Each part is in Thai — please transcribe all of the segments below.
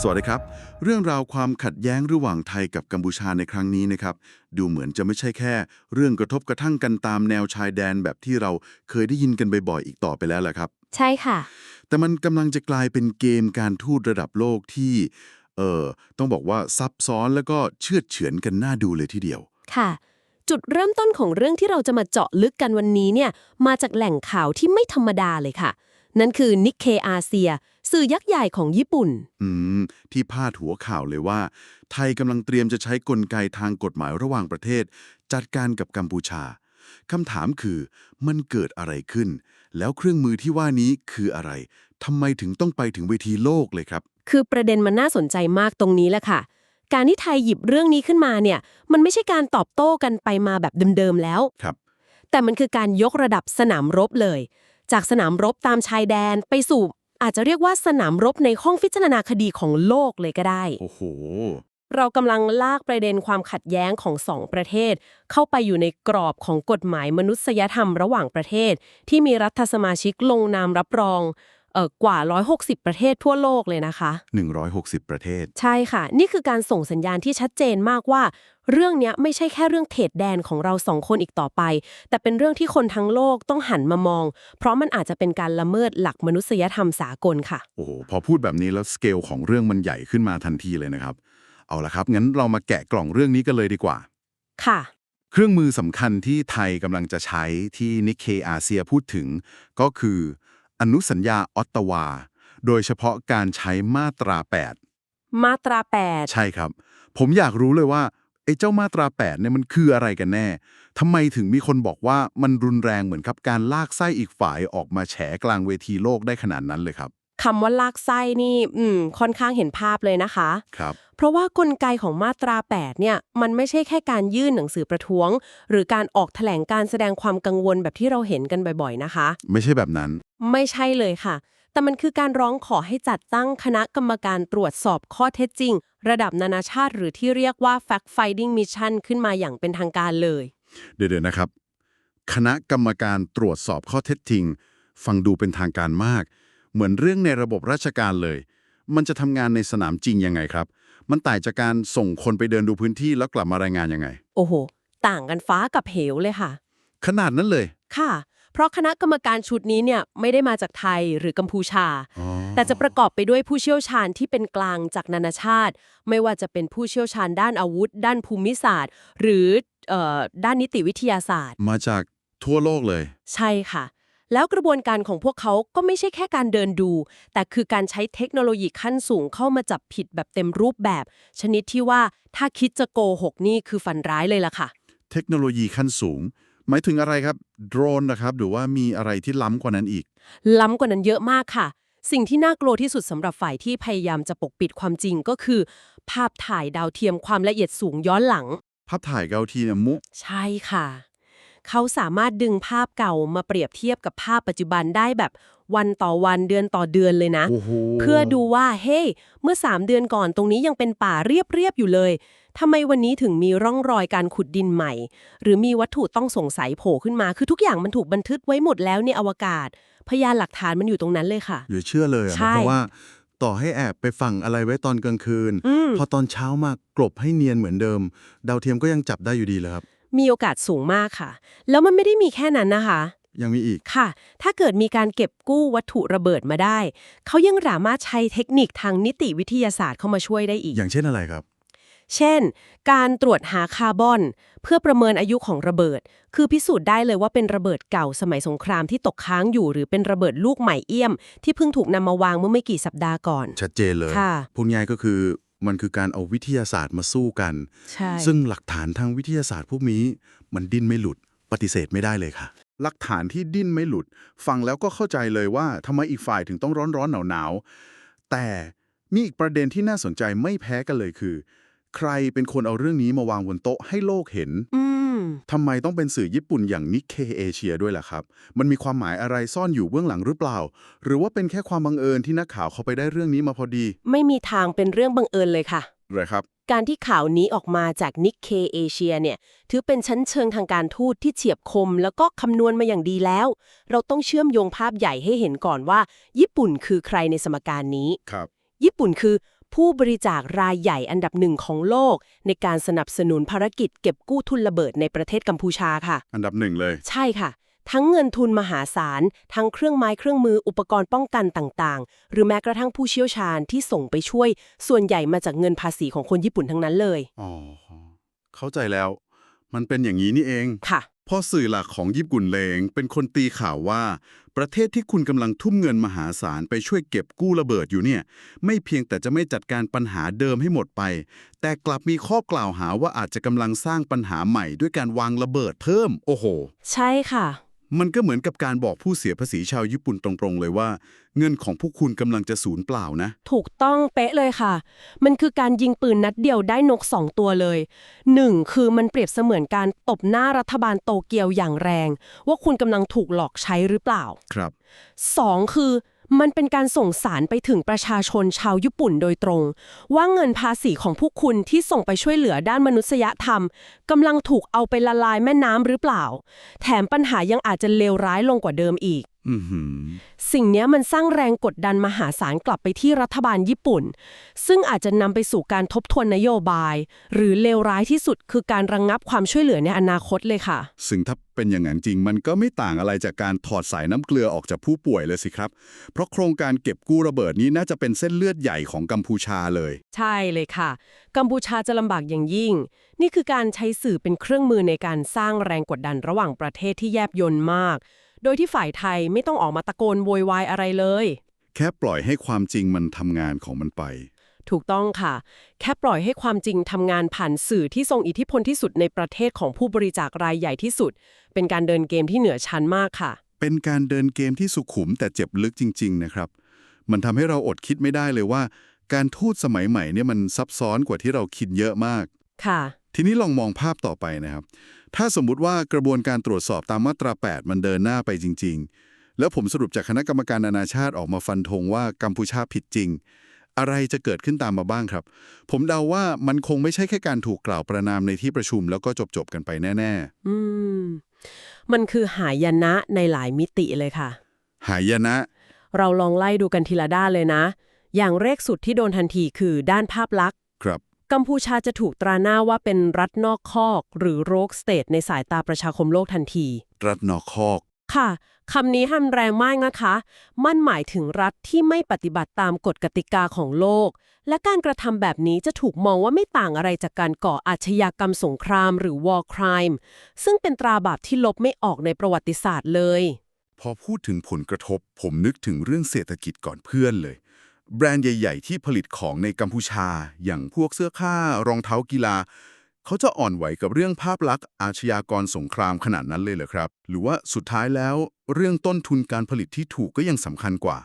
สวัสดีครับ เรื่องราวความขัดแย้งระหว่างไทยกับกัมพูชาในครั้งนี้นะครับ ดูเหมือนจะไม่ใช่แค่ เรื่องกระทบกระทั่งกันตามแนวชายแดนแบบที่เราเคยได้ยินกันบ่อยๆอีกต่อไปแล้วแหละครับ ใช่ค่ะ แต่มันกำลังจะกลายเป็นเกมการทูตระดับโลกที่เอ่อต้องบอกว่าซับซ้อนแล้วก็เชื่อดเฉือนกันน่าดูเลยทีเดียว ค่ะ จุดเริ่มต้นของเรื่องที่เราจะมาเจาะลึกกันวันนี้เนี่ยมาจากแหล่งข่าวที่ไม่ธรรมดาเลยค่ะ นั่นคือนิกเคอาเซีย สื่อยักษ์ใหญ่ของญี่ปุ่น อืม ที่พาดหัวข่าวเลยว่า ไทยกำลังเตรียมจะใช้กลไกทางกฎหมายระหว่างประเทศ จัดการกับกัมพูชาคำถามคือมันเกิดอะไรขึ้น แล้วเครื่องมือที่ว่านี้คืออะไรทำไมถึงต้องไปถึงเวทีโลกเลยครับ คือประเด็นมันน่าสนใจมากตรงนี้แหละค่ะ การที่ไทยหยิบเรื่องนี้ขึ้นมาเนี่ย มันไม่ใช่การตอบโต้กันไปมาแบบเดิมๆแล้วครับ แต่มันคือการยกระดับสนามรบเลย จากสนามรบตามชายแดนไปสู่ อาจจะเรียกว่าสนามรบในห้องพิจารณาคดีของโลกเลยก็ได้ โอ้โห เรากำลังลากประเด็นความขัดแย้งของสองประเทศ เข้าไปอยู่ในกรอบของกฎหมายมนุษยธรรมระหว่างประเทศ ที่มีรัฐสมาชิกลงนามรับรองเอ่อ กว่า 160 ประเทศทั่วโลกเลยนะคะ 160 ประเทศ ใช่ค่ะ นี่คือการส่งสัญญาณที่ชัดเจนมากว่า เรื่องเนี้ยไม่ใช่แค่เรื่องเขตแดนของเราสองคนอีกต่อไป แต่เป็นเรื่องที่คนทั้งโลกต้องหันมามอง เพราะมันอาจจะเป็นการละเมิดหลักมนุษยธรรมสากลค่ะ โอ้โหพอพูดแบบนี้แล้วสเกลของเรื่องมันใหญ่ขึ้นมาทันทีเลยนะครับ เอาละครับ งั้นเรามาแกะกล่องเรื่องนี้กันเลยดีกว่า ค่ะเครื่องมือสำคัญที่ไทยกำลังจะใช้ที่นิเคอาเซียพูดถึง ก็คือ อนุสัญญาออตตาวา โดยเฉพาะการใช้มาตรามาตรา 8 ใช่ครับ ผมอยากรู้เลยว่าไอ้เจ้ามาตรา 8 เนี่ยมันคืออะไรกันแน่ทำไมถึงมีคนบอกว่ามันรุนแรงเหมือนกับการลากไส้อีกฝ่ายออกมาแฉกลางเวทีโลกได้ขนาดนั้นเลยครับ8 คำว่าลากไส้นี่อืมค่อนข้างเห็นภาพเลยนะคะครับ เพราะว่ากลไกของมาตรา 8 เนี่ย มันไม่ใช่แค่การยื่นหนังสือประท้วง หรือการออกแถลงการแสดงความกังวลแบบที่เราเห็นกันบ่อยๆนะคะ ไม่ใช่แบบนั้น ไม่ใช่เลยค่ะ แต่มันคือการร้องขอให้จัดตั้งคณะกรรมการตรวจสอบข้อเท็จจริง ระดับนานาชาติหรือที่เรียกว่า fact finding mission ขึ้นมาอย่างเป็นทางการเลย เดี๋ยวๆนะครับ คณะกรรมการตรวจสอบข้อเท็จจริง ฟังดูเป็นทางการมาก เหมือนเรื่องในระบบราชการเลย มันจะทำงานในสนามจริงยังไงครับ มันต่างจากการส่งคนไปเดินดูพื้นที่แล้วกลับมารายงานยังไง โอ้โห ต่างกันฟ้ากับเหวเลยค่ะ ขนาดนั้นเลย ค่ะ เพราะคณะกรรมการชุดนี้เนี่ยไม่ได้มาจากไทยหรือกัมพูชาอ๋อแต่จะประกอบไปด้วยผู้เชี่ยวชาญที่เป็นกลางจากนานาชาติ ไม่ว่าจะเป็นผู้เชี่ยวชาญด้านอาวุธ ด้านภูมิศาสตร์ หรือเอ่อด้านนิติวิทยาศาสตร์ มาจากทั่วโลกเลย ใช่ค่ะ แล้วกระบวนการของพวกเขาก็ไม่ใช่แค่การเดินดู แต่คือการใช้เทคโนโลยีขั้นสูงเข้ามาจับผิดแบบเต็มรูปแบบ ชนิดที่ว่าถ้าคิดจะโกหกนี่คือฝันร้ายเลยล่ะค่ะ เทคโนโลยีขั้นสูง หมายถึงอะไรครับ โดรนนะครับ หรือว่ามีอะไรที่ล้ำกว่านั้นอีก ล้ำกว่านั้นเยอะมากค่ะ สิ่งที่น่ากลัวที่สุดสำหรับฝ่ายที่พยายามจะปกปิดความจริงก็คือ ภาพถ่ายดาวเทียมความละเอียดสูงย้อนหลัง ภาพถ่ายเกาทีเนี่ยมุใช่ค่ะ เขาสามารถดึงภาพเก่ามาเปรียบเทียบกับภาพปัจจุบันได้แบบวันต่อวันเดือนต่อเดือนเลยนะโอ้โหเพื่อดูว่า เฮ้เมื่อ 3 เดือนก่อนตรงนี้ยังเป็นป่าเรียบๆอยู่เลยทำไมวันนี้ถึงมีร่องรอยการขุดดินใหม่ หรือมีวัตถุต้องสงสัยโผล่ขึ้นมา คือทุกอย่างมันถูกบันทึกไว้หมดแล้วในอวกาศ พยานหลักฐานมันอยู่ตรงนั้นเลยค่ะเหลือเชื่อเลยอะใช่เพราะว่าต่อให้แอบไปฝังอะไรไว้ตอนกลางคืนอืมพอตอนเช้ามากลบให้เนียนเหมือนเดิม ดาวเทียมก็ยังจับได้อยู่ดีเลยครับ มีโอกาสสูงมากค่ะ แล้วมันไม่ได้มีแค่นั้นนะคะ ยังมีอีก ค่ะ ถ้าเกิดมีการเก็บกู้วัตถุระเบิดมาได้ เขายังสามารถใช้เทคนิคทางนิติวิทยาศาสตร์เข้ามาช่วยได้อีก อย่างเช่นอะไรครับ เช่น การตรวจหาคาร์บอน เพื่อประเมินอายุของระเบิด คือพิสูจน์ได้เลยว่าเป็นระเบิดเก่าสมัยสงครามที่ตกค้างอยู่ หรือเป็นระเบิดลูกใหม่เอี่ยม ที่เพิ่งถูกนำมาวางเมื่อไม่กี่สัปดาห์ก่อน ชัดเจนเลยค่ะ พูดง่ายก็คือ มันคือการเอาวิทยาศาสตร์มาสู้กัน ใช่ ซึ่งหลักฐานทางวิทยาศาสตร์พวกนี้ มันดิ้นไม่หลุดปฏิเสธไม่ได้เลยค่ะ หลักฐานที่ดิ้นไม่หลุด ฟังแล้วก็เข้าใจเลยว่าทำไมอีกฝ่ายถึงต้องร้อนร้อนหนาวหนาวๆแต่มีอีกประเด็นที่น่าสนใจไม่แพ้กันเลยคือ ใครเป็นคนเอาเรื่องนี้มาวางบนโต๊ะให้โลกเห็น อืม ทำไมต้องเป็นสื่อญี่ปุ่นอย่างนิเคเอเชียด้วยล่ะครับ มันมีความหมายอะไรซ่อนอยู่เบื้องหลังหรือเปล่า หรือว่าเป็นแค่ความบังเอิญที่นักข่าวเขาไปได้เรื่องนี้มาพอดี ไม่มีทางเป็นเรื่องบังเอิญเลยค่ะเลยครับ การที่ข่าวนี้ออกมาจากนิกเคเอเชียเนี่ย ถือเป็นชั้นเชิงทางการทูตที่เฉียบคม แล้วก็คำนวณมาอย่างดีแล้ว เราต้องเชื่อมโยงภาพใหญ่ให้เห็นก่อนว่า ญี่ปุ่นคือใครในสมการนี้ครับ ญี่ปุ่นคือ ผู้บริจาครายใหญ่อันดับหนึ่งของโลก ในการสนับสนุนภารกิจเก็บกู้ทุนระเบิดในประเทศกัมพูชาค่ะ อันดับหนึ่งเลย ใช่ค่ะ ทั้งเงินทุนมหาศาล ทั้งเครื่องไม้เครื่องมืออุปกรณ์ป้องกันต่างๆ หรือแม้กระทั่งผู้เชี่ยวชาญที่ส่งไปช่วย ส่วนใหญ่มาจากเงินภาษีของคนญี่ปุ่นทั้งนั้นเลย อ๋อ เข้าใจแล้ว มันเป็นอย่างนี้นี่เองค่ะพอสื่อหลักของญี่ปุ่นเลงเป็นคนตีข่าวว่า ประเทศที่คุณกำลังทุ่มเงินมหาศาลไปช่วยเก็บกู้ระเบิดอยู่เนี่ยไม่เพียงแต่จะไม่จัดการปัญหาเดิมให้หมดไป แต่กลับมีข้อกล่าวหาว่าอาจจะกำลังสร้างปัญหาใหม่ด้วยการวางระเบิดเพิ่ม โอ้โห ใช่ค่ะ มันก็เหมือนกับการบอกผู้เสียภาษีชาวญี่ปุ่นตรงๆเลยว่า เงินของพวกคุณกำลังจะสูญเปล่านะ ถูกต้องเป๊ะเลยค่ะ มันคือการยิงปืนนัดเดียวได้นกสองตัวเลยหนึ่งคือมันเปรียบเสมือนการตบหน้ารัฐบาลโตเกียวอย่างแรง ว่าคุณกำลังถูกหลอกใช้หรือเปล่า ครับสองคือ มันเป็นการส่งสารไปถึงประชาชนชาวญี่ปุ่นโดยตรง ว่าเงินภาษีของพวกคุณที่ส่งไปช่วยเหลือด้านมนุษยธรรมกำลังถูกเอาไปละลายแม่น้ำหรือเปล่า แถมปัญหายังอาจจะเลวร้ายลงกว่าเดิมอีก สิ่งเนี้ยมันสร้างแรงกดดันมหาศาลกลับไปที่รัฐบาลญี่ปุ่น ซึ่งอาจจะนำไปสู่การทบทวนนโยบาย หรือเลวร้ายที่สุดคือการระงงับความช่วยเหลือในอนาคตเลยค่ะ ซึ่งถ้าเป็นอย่างนั้นจริง มันก็ไม่ต่างอะไรจากการถอดสายน้ำเกลือออกจากผู้ป่วยเลยสิครับ เพราะโครงการเก็บกู้ระเบิดนี้น่าจะเป็นเส้นเลือดใหญ่ของกัมพูชาเลย ใช่เลยค่ะ กัมพูชาจะลำบากอย่างยิ่ง นี่คือการใช้สื่อเป็นเครื่องมือในการสร้างแรงกดดันระหว่างประเทศที่แยบยลมาก โดยที่ฝ่ายไทยไม่ต้องออกมาตะโกนโวยวายอะไรเลย แค่ปล่อยให้ความจริงมันทำงานของมันไป ถูกต้องค่ะ แค่ปล่อยให้ความจริงทำงานผ่านสื่อที่ทรงอิทธิพลที่สุดในประเทศของผู้บริจาครายใหญ่ที่สุด เป็นการเดินเกมที่เหนือชั้นมากค่ะ เป็นการเดินเกมที่สุขุมแต่เจ็บลึกจริง ๆ นะครับ มันทำให้เราอดคิดไม่ได้เลยว่า การทูตสมัยใหม่เนี่ยมันซับซ้อนกว่าที่เราคิดเยอะมาก ค่ะ ทีนี้ลองมองภาพต่อไปนะครับ ถ้าสมมุติว่ากระบวนการตรวจสอบตามมาตรา 8 มันเดินหน้าไปจริง ๆ แล้วผมสรุปจากคณะกรรมการนานาชาติออกมาฟันธงว่ากัมพูชาผิดจริง อะไรจะเกิดขึ้นตามมาบ้างครับ ผมเดาว่ามันคงไม่ใช่แค่การถูกกล่าวประนามในที่ประชุมแล้วก็จบๆกันไปแน่อืม มันคือหายนะในหลายมิติเลยค่ะๆหายนะ เราลองไล่ดูกันทีละด้านเลยนะ อย่างแรกสุดที่โดนทันทีคือด้านภาพลักษณ์ครับ กัมพูชาจะถูกตราหน้าว่าเป็นรัฐนอกคอก หรือโรกสเตทในสายตาประชาคมโลกทันที รัฐนอกคอก ค่ะคำนี้หันแรงมากนะคะ มันหมายถึงรัฐที่ไม่ปฏิบัติตามกฎกติกาของโลก และการกระทำแบบนี้จะถูกมองว่าไม่ต่างอะไรจากการก่ออาชญากรรมสงครามหรือ war crime ซึ่งเป็นตราบาปที่ลบไม่ออกในประวัติศาสตร์เลย พอพูดถึงผลกระทบ ผมนึกถึงเรื่องเศรษฐกิจก่อนเพื่อนเลย แบรนด์ใหญ่ ๆ ที่ผลิตของในกัมพูชา อย่างพวกเสื้อผ้ารองเท้ากีฬา เขาจะอ่อนไหวกับเรื่องภาพลักษณ์อาชญากรสงครามขนาดนั้นเลยเหรอครับ หรือว่าสุดท้ายแล้ว เรื่องต้นทุนการผลิตที่ถูกก็ยังสำคัญกว่า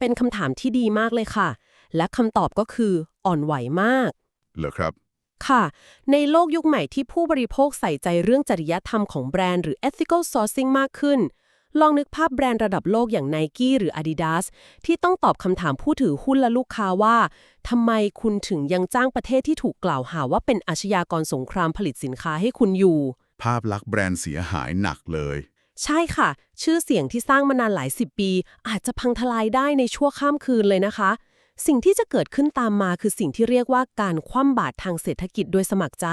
เป็นคำถามที่ดีมากเลยค่ะ และคำตอบก็คืออ่อนไหวมาก เหรอครับ ค่ะ ในโลกยุคใหม่ที่ผู้บริโภคใส่ใจเรื่องจริยธรรมของแบรนด์หรือ ethical sourcing มากขึ้น ลองนึกภาพแบรนด์ระดับโลกอย่าง Nike หรือ Adidas ที่ต้องตอบคำถามผู้ถือหุ้นและลูกค้าว่าทำไมคุณถึงยังจ้างประเทศที่ถูกกล่าวหาว่าเป็นอาชญากรสงครามผลิตสินค้าให้คุณอยู่ ภาพลักษณ์แบรนด์เสียหายหนักเลย ใช่ค่ะ ชื่อเสียงที่สร้างมานานหลายสิบปี อาจจะพังทลายได้ในชั่วข้ามคืนเลยนะคะ สิ่งที่จะเกิดขึ้นตามมาคือสิ่งที่เรียกว่าการคว่ำบาตรทางเศรษฐกิจโดยสมัครใจ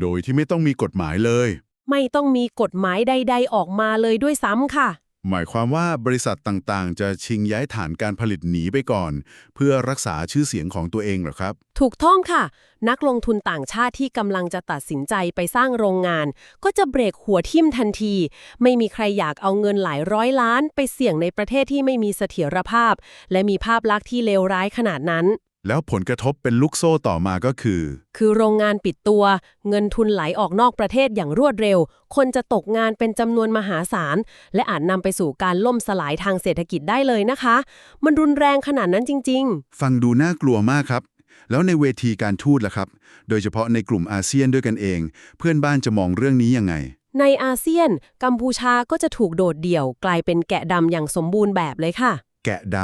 โดยที่ไม่ต้องมีกฎหมายเลย ไม่ต้องมีกฎหมายใด ๆ ออกมาเลยด้วยซ้ำค่ะ หมายความว่าบริษัทต่างๆ จะชิงย้ายฐานการผลิตหนีไปก่อน เพื่อรักษาชื่อเสียงของตัวเองเหรอครับ ถูกต้องค่ะ นักลงทุนต่างชาติที่กำลังจะตัดสินใจไปสร้างโรงงาน ก็จะเบรกหัวทิ่มทันที ไม่มีใครอยากเอาเงินหลายร้อยล้าน ไปเสี่ยงในประเทศที่ไม่มีเสถียรภาพ และมีภาพลักษณ์ที่เลวร้ายขนาดนั้น แล้วผลกระทบเป็นลูกโซ่ต่อมาก็คือ คือโรงงานปิดตัว เงินทุนไหลออกนอกประเทศอย่างรวดเร็ว คนจะตกงานเป็นจำนวนมหาศาล และอาจนำไปสู่การล่มสลายทางเศรษฐกิจได้เลยนะคะ มันรุนแรงขนาดนั้นจริงฟังดูน่ากลัวมากครับ แล้วในเวทีการทูตล่ะครับ โดยเฉพาะในกลุ่มอาเซียนด้วยกันเอง เพื่อนบ้านจะมองเรื่องนี้ยังไงๆในอาเซียน กัมพูชาก็จะถูกโดดเดี่ยว กลายเป็นแกะดำอย่างสมบูรณ์แบบเลยค่ะ แกะด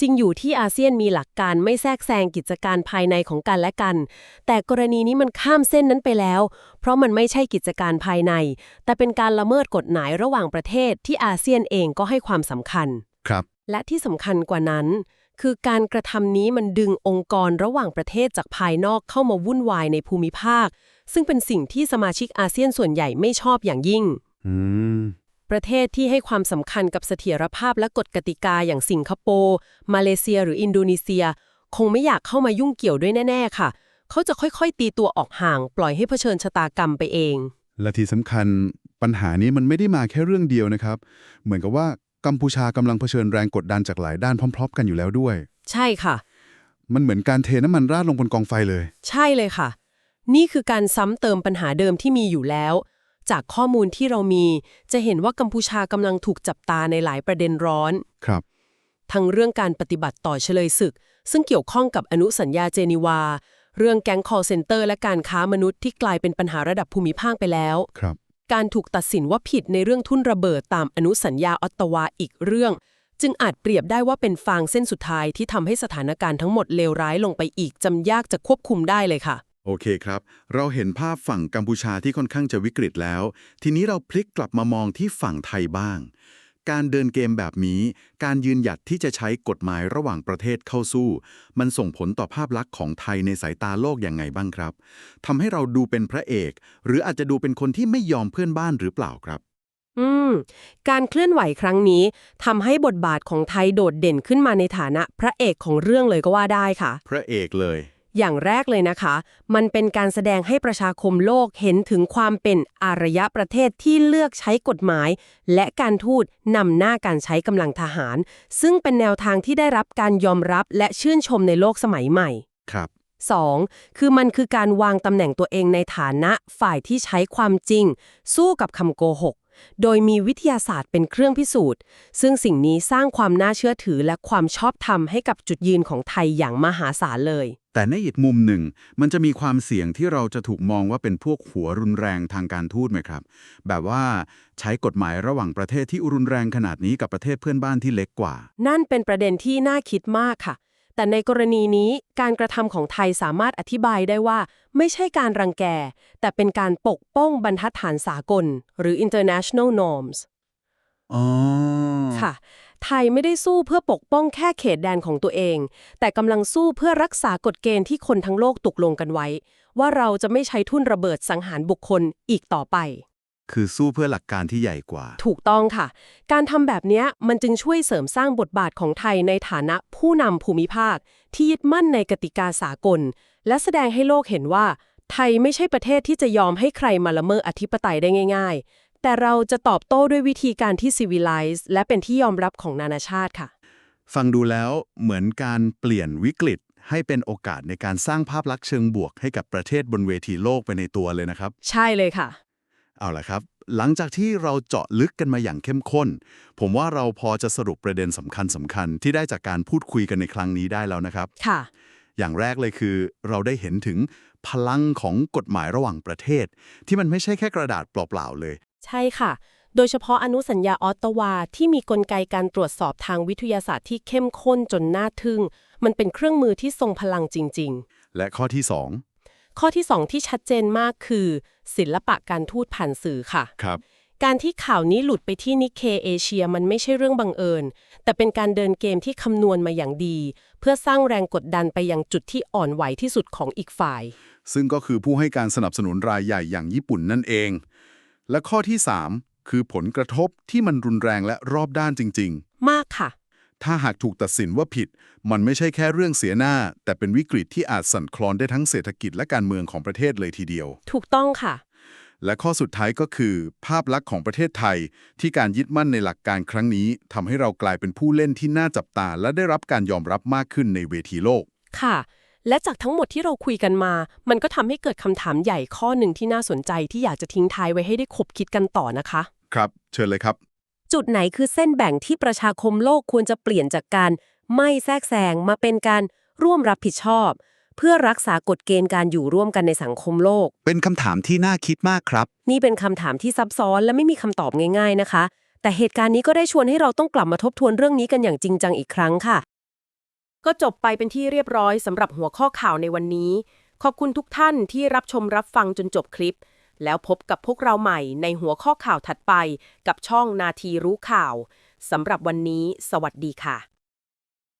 จริงอยู่ที่อาเซียนมีหลักการไม่แทรกแซงกิจการภายในของกันและกัน แต่กรณีนี้มันข้ามเส้นนั้นไปแล้ว เพราะมันไม่ใช่กิจการภายใน แต่เป็นการละเมิดกฎหมายระหว่างประเทศที่อาเซียนเองก็ให้ความสำคัญำครับ และที่สำคัญกว่านั้น คือการกระทำนี้มันดึงองค์กรระหว่างประเทศจากภายนอกเข้ามาวุ่นวายในภูมิภาค ซึ่งเป็นสิ่งที่สมาชิกอาเซียนส่วนใหญ่ไม่ชอบอย่างยิ่ง อืม ประเทศที่ให้ความสำคัญกับเสถียรภาพและกฎกติกาอย่างสิงคโปร์มาเลเซียหรืออินโดนีเซีย คงไม่อยากเข้ามายุ่งเกี่ยวด้วยแน่ ๆ ค่ะ เขาจะค่อยๆ ตีตัวออกห่าง ปล่อยให้เผชิญชะตากรรมไปเอง และที่สำคัญปัญหานี้มันไม่ได้มาแค่เรื่องเดียวนะครับ เหมือนกับว่ากัมพูชากำลังเผชิญแรงกดดันจากหลายด้านพร้อม ๆ กันอยู่แล้วด้วย ใช่ค่ะ มันเหมือนการเทน้ำมันราดลงบนกองไฟเลย ใช่เลยค่ะ นี่คือการซ้ำเติมปัญหาเดิมที่มีอยู่แล้ว จากข้อมูลที่เรามี จะเห็นว่ากัมพูชากำลังถูกจับตาในหลายประเด็นร้อน ครับ ทั้งเรื่องการปฏิบัติต่อเฉลยศึก ซึ่งเกี่ยวข้องกับอนุสัญญาเจนีวา เรื่องแก๊ง call center และการค้ามนุษย์ที่กลายเป็นปัญหาระดับภูมิภาคไปแล้ว ครับ การถูกตัดสินว่าผิดในเรื่องทุ่นระเบิดตามอนุสัญญาออตตาวาอีกเรื่อง จึงอาจเปรียบได้ว่าเป็นฟางเส้นสุดท้ายที่ทำให้สถานการณ์ทั้งหมดเลวร้ายลงไปอีกจำยากจะควบคุมได้เลยค่ะ โอเคครับ เราเห็นภาพฝั่งกัมพูชาที่ค่อนข้างจะวิกฤตแล้ว ทีนี้เราพลิกกลับมามองที่ฝั่งไทยบ้าง การเดินเกมแบบนี้ การยืนหยัดที่จะใช้กฎหมายระหว่างประเทศเข้าสู้ มันส่งผลต่อภาพลักษณ์ของไทยในสายตาโลกอย่างไงบ้างครับทำให้เราดูเป็นพระเอก หรืออาจจะดูเป็นคนที่ไม่ยอมเพื่อนบ้านหรือเปล่าครับ อืม การเคลื่อนไหวครั้งนี้ทำให้บทบาทของไทยโดดเด่นขึ้นมาในฐานะพระเอกของเรื่องเลยก็ว่าได้ค่ะ พระเอกเลย อย่างแรกเลยนะคะ มันเป็นการแสดงให้ประชาคมโลกเห็นถึงความเป็นอารยะประเทศที่เลือกใช้กฎหมาย และการทูตนำหน้าการใช้กำลังทหาร ซึ่งเป็นแนวทางที่ได้รับการยอมรับและชื่นชมในโลกสมัยใหม่ ครับ 2. คือมันคือการวางตำแหน่งตัวเองในฐานะฝ่ายที่ใช้ความจริง สู้กับคำโกหก โดยมีวิทยาศาสตร์เป็นเครื่องพิสูจน์ ซึ่งสิ่งนี้สร้างความน่าเชื่อถือและความชอบธรรมให้กับจุดยืนของไทยอย่างมหาศาลเลย แต่ในอีกมุมหนึ่ง มันจะมีความเสี่ยงที่เราจะถูกมองว่าเป็นพวกหัวรุนแรงทางการทูตไหมครับ แบบว่าใช้กฎหมายระหว่างประเทศที่รุนแรงขนาดนี้กับประเทศเพื่อนบ้านที่เล็กกว่า นั่นเป็นประเด็นที่น่าคิดมากค่ะ แต่ในกรณีนี้การกระทำของไทยสามารถอธิบายได้ว่า ไม่ใช่การรังแก แต่เป็นการปกป้องบรรทัดฐานสากล หรือ international norms อ๋อค่ะ ไทยไม่ได้สู้เพื่อปกป้องแค่เขตแดนของตัวเอง แต่กำลังสู้เพื่อรักษากฎเกณฑ์ที่คนทั้งโลกตกลงกันไว้ ว่าเราจะไม่ใช้ทุ่นระเบิดสังหารบุคคลอีกต่อไป คือสู้เพื่อหลักการที่ใหญ่กว่า ถูกต้องค่ะ การทำแบบเนี้ยมันจึงช่วยเสริมสร้างบทบาทของไทยในฐานะผู้นำภูมิภาค ที่ยึดมั่นในกติกาสากล และแสดงให้โลกเห็นว่าไทยไม่ใช่ประเทศที่จะยอมให้ใครมาละเมิดอธิปไตยได้ง่ายๆ แต่เราจะตอบโต้ด้วยวิธีการที่ civilized และเป็นที่ยอมรับของนานาชาติค่ะ ฟังดูแล้วเหมือนการเปลี่ยนวิกฤตให้เป็นโอกาสในการสร้างภาพลักษณ์เชิงบวกให้กับประเทศบนเวทีโลกไปในตัวเลยนะครับ ใช่เลยค่ะ เอาละครับ หลังจากที่เราเจาะลึกกันมาอย่างเข้มข้น ผมว่าเราพอจะสรุปประเด็นสำคัญสำคัญๆที่ได้จากการพูดคุยกันในครั้งนี้ได้แล้วนะครับ ค่ะ อย่างแรกเลยคือ เราได้เห็นถึงพลังของกฎหมายระหว่างประเทศ ที่มันไม่ใช่แค่กระดาษเปล่าๆเลย ใช่ค่ะ โดยเฉพาะอนุสัญญาออตตาวาที่มีกลไกการตรวจสอบทางวิทยาศาสตร์ที่เข้มข้นจนน่าทึ่ง มันเป็นเครื่องมือที่ทรงพลังจริงและข้อที่สองๆข้อที่ 2 ที่ชัดเจนมากคือ ศิลปะการทูตผ่านสื่อค่ะ ครับ การที่ข่าวนี้หลุดไปที่นิเคเอเชียมันไม่ใช่เรื่องบังเอิญ แต่เป็นการเดินเกมที่คำนวณมาอย่างดี เพื่อสร้างแรงกดดันไปยังจุดที่อ่อนไหวที่สุดของอีกฝ่าย ซึ่งก็คือผู้ให้การสนับสนุนรายใหญ่อย่างญี่ปุ่นนั่นเอง และข้อที่ 3 คือผลกระทบที่มันรุนแรงและรอบด้านจริงมากค่ะๆถ้าหากถูกตัดสินว่าผิด มันไม่ใช่แค่เรื่องเสียหน้า แต่เป็นวิกฤตที่อาจสั่นคลอนได้ทั้งเศรษฐกิจและการเมืองของประเทศเลยทีเดียว ถูกต้องค่ะ และข้อสุดท้ายก็คือ ภาพลักษณ์ของประเทศไทย ที่การยึดมั่นในหลักการครั้งนี้ทำให้เรากลายเป็นผู้เล่นที่น่าจับตา และได้รับการยอมรับมากขึ้นในเวทีโลกค่ะ และจากทั้งหมดที่เราคุยกันมา มันก็ทำให้เกิดคำถามใหญ่ข้อหนึ่งที่น่าสนใจที่อยากจะทิ้งท้ายไว้ให้ได้คบคิดกันต่อนะคะ ครับ เชิญเลยครับ จุดไหนคือเส้นแบ่งที่ประชาคมโลกควรจะเปลี่ยนจากการไม่แทรกแซงมาเป็นการร่วมรับผิดชอบ เพื่อรักษากฎเกณฑ์การอยู่ร่วมกันในสังคมโลก เป็นคำถามที่น่าคิดมากครับ นี่เป็นคำถามที่ซับซ้อนและไม่มีคำตอบง่าย ๆนะคะ แต่เหตุการณ์นี้ก็ได้ชวนให้เราต้องกลับมาทบทวนเรื่องนี้กันอย่างจริงจังอีกครั้งค่ะ ก็จบไปเป็นที่เรียบร้อยสำหรับหัวข้อข่าวในวันนี้ ขอบคุณทุกท่านที่รับชมรับฟังจนจบคลิป แล้วพบกับพวกเราใหม่ในหัวข้อข่าวถัดไป กับช่องนาทีรู้ข่าวสำหรับวันนี้ สวัสดีค่ะ